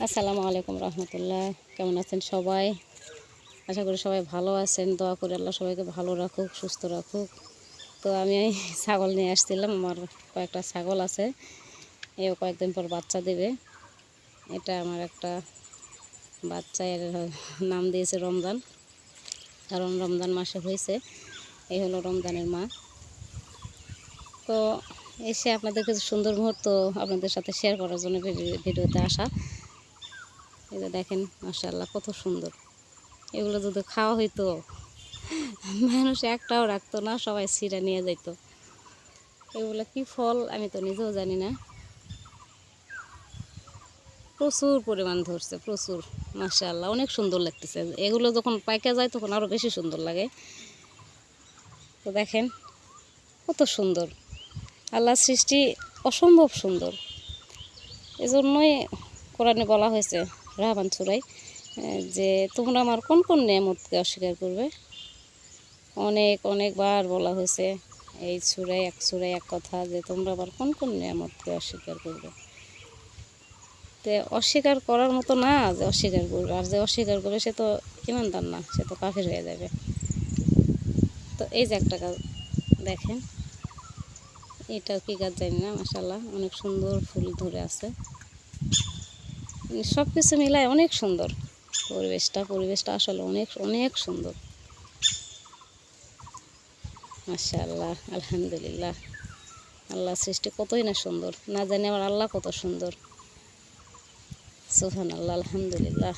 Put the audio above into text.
আসসালামু আলাইকুম রহমতুল্লাহ। কেমন আছেন সবাই? আশা করি সবাই ভালো আছেন। দোয়া করে আল্লাহ সবাইকে ভালো রাখুক, সুস্থ রাখুক। তো আমি ছাগল নিয়ে আসছিলাম। আমার কয়েকটা ছাগল আছে। এও কয়েকদিন পর বাচ্চা দেবে। এটা আমার একটা বাচ্চা, এর নাম দিয়েছে রমজান। কারণ রমজান মাসে হয়েছে। এই হলো রমজানের মা তো এসে আপনাদের কিছু সুন্দর মুহূর্ত আপনাদের সাথে শেয়ার করার জন্য ভিডি- ভিডিওতে আসা। এই যে দেখেন মাশাল্লাহ কত সুন্দর। এগুলো যদি খাওয়া হইতো, মানুষ একটাও রাখতো না, সবাই সিরা নিয়ে যাইতো। এগুলো কি ফল, আমি তো নিজেও জানি না। প্রচুর পরিমাণ ধরছে, প্রচুর মাশাল্লাহ অনেক সুন্দর লাগতেছে। এগুলো যখন পাইকা যায়, তখন আরও বেশি সুন্দর লাগে। তো দেখেন, কত সুন্দর। আল্লাহর সৃষ্টি অসম্ভব সুন্দর। এজন্যই কোরআনে বলা হয়েছে রাহাবান চূড়াই যে তোমরা আমার কোন কোন নিয়ামতকে অস্বীকার করবে? অনেক, অনেকবার বলা হয়েছে, এই চূড়াই এক চূড়াই এক কথা, যে তোমরা আবার কোন কোন নিয়ামতকে অস্বীকার করবে? তে অস্বীকার করার মতো না যে অস্বীকার করবে, আর যে অস্বীকার করবে সে তো ইমানদার না, সে তো কাফের হয়ে যাবে। তো এই যে একটা গাছ দেখেন এটা কি গাছ জানি না মাসাল্লাহ অনেক সুন্দর ফুল ধরে আছে। সব কিছু মিলায় অনেক সুন্দর। পরিবেশটা পরিবেশটা আসলে অনেক অনেক সুন্দর। মাশাল্লাহ আলহামদুলিল্লাহ। আল্লাহ সৃষ্টি কতই না সুন্দর। না জানি আমার আল্লাহ কত সুন্দর। সুহান আল্লাহ আলহামদুলিল্লাহ।